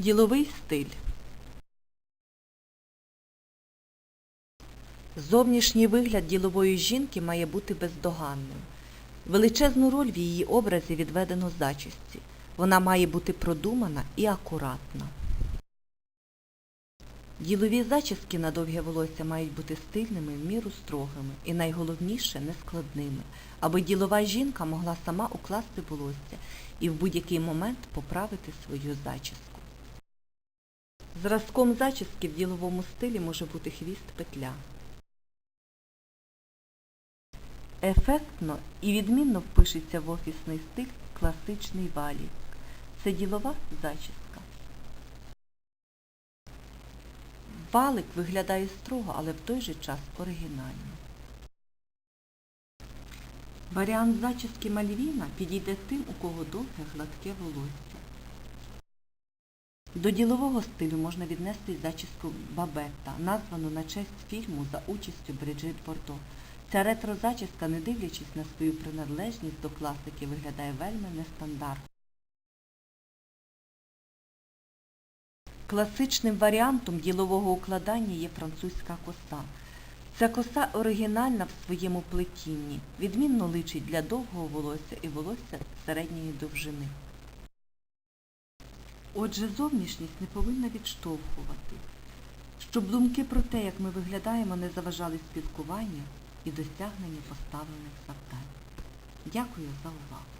Діловий стиль. Зовнішній вигляд ділової жінки має бути бездоганним. Величезну роль в її образі відведено зачісті. Вона має бути продумана і акуратна. Ділові зачіски на довге волосся мають бути стильними, в міру строгими і найголовніше нескладними, аби ділова жінка могла сама укласти волосся і в будь-який момент поправити свою зачіску. Зразком зачіски в діловому стилі може бути хвіст петля. Ефектно і відмінно впишеться в офісний стиль класичний валік. Це ділова зачіска. Валик виглядає строго, але в той же час оригінально. Варіант зачіски Мальвіна підійде тим, у кого довге гладке волосся. До ділового стилю можна віднести зачіску Бабетта, названу на честь фільму за участю Бриджит Бордо. Ця ретро-зачіска, не дивлячись на свою приналежність до класики, виглядає вельми нестандартно. Класичним варіантом ділового укладання є французька коса. Ця коса оригінальна в своєму плетінні, відмінно личить для довгого волосся і волосся середньої довжини. Отже, зовнішність не повинна відштовхувати, щоб думки про те, як ми виглядаємо, не заважали спілкуванню і досягненню поставлених завдань. Дякую за увагу.